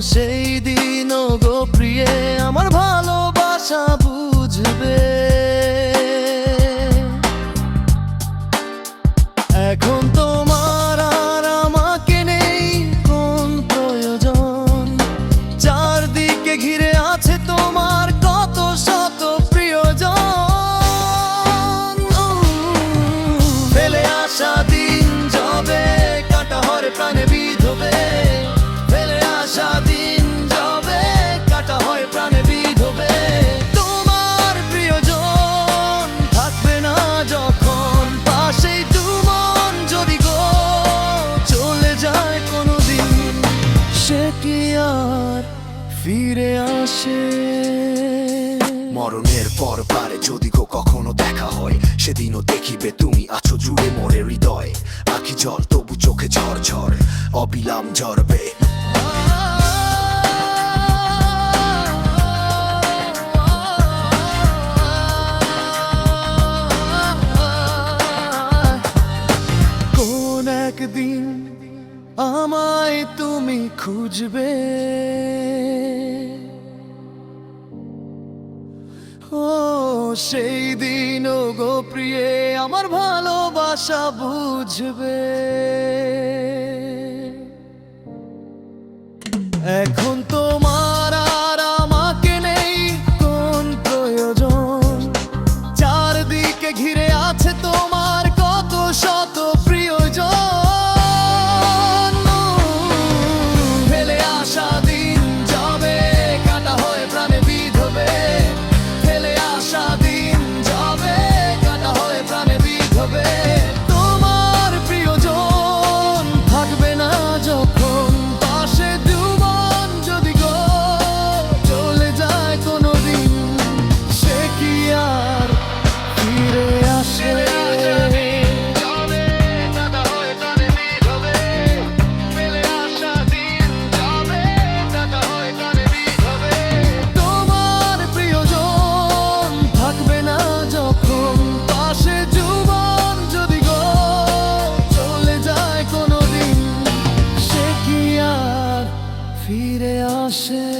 say সে কি আর ফিরে আসে? মরণের পর পারে যদি গো কখনো দেখা হয়, সেদিনও দেখিবে তুমি আছো জুড়ে মরে হৃদয়। আখি জল তবু চোখে ঝর ঝর অবিলাম ঝরবে। খুঁজবে। ও সেই দিন ও গো প্রিয়ে আমার ভালোবাসা বুঝবে। এখন আসে।